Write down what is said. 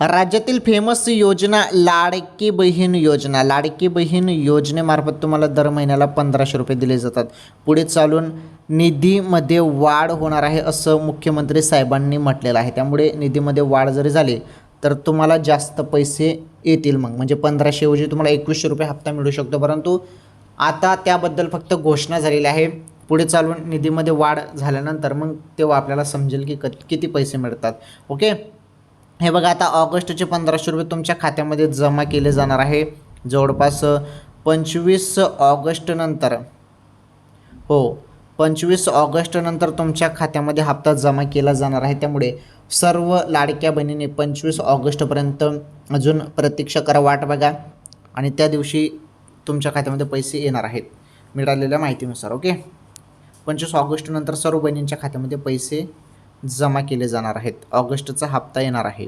राज्यातील फेमस योजना लाडकी बहीण योजना. लाडकी बहीण योजनेमार्फत तुम्हाला दर महिन्याला पंधराशे रुपये दिले जातात. पुढे चालून निधीमध्ये वाढ होणार आहे असं मुख्यमंत्री साहेबांनी म्हटलेलं आहे. त्यामुळे निधीमध्ये वाढ जरी झाली तर तुम्हाला जास्त पैसे येतील मग. म्हणजे पंधराशेऐवजी तुम्हाला एकवीसशे रुपये हप्ता मिळू शकतो. परंतु आता त्याबद्दल फक्त घोषणा झालेली आहे. पुढे चालून निधीमध्ये वाढ झाल्यानंतर मग तेव्हा आपल्याला समजेल की क किती पैसे मिळतात. ओके? हे बघा आता ऑगस्टचे पंधराशे रुपये तुमच्या खात्यामध्ये जमा केले जाणार आहे. जवळपास पंचवीस ऑगस्टनंतर हो पंचवीस ऑगस्टनंतर तुमच्या खात्यामध्ये हप्ता जमा केला जाणार आहे. त्यामुळे सर्व लाडक्या बहिणीने पंचवीस ऑगस्टपर्यंत अजून प्रतीक्षा करा वाट बघा आणि त्या दिवशी तुमच्या खात्यामध्ये पैसे येणार आहेत मिळालेल्या माहितीनुसार ओके? पंचवीस ऑगस्टनंतर सर्व बहिणींच्या खात्यामध्ये पैसे जमा केले जाणार आहेत. ऑगस्टचा हप्ता येणार आहे.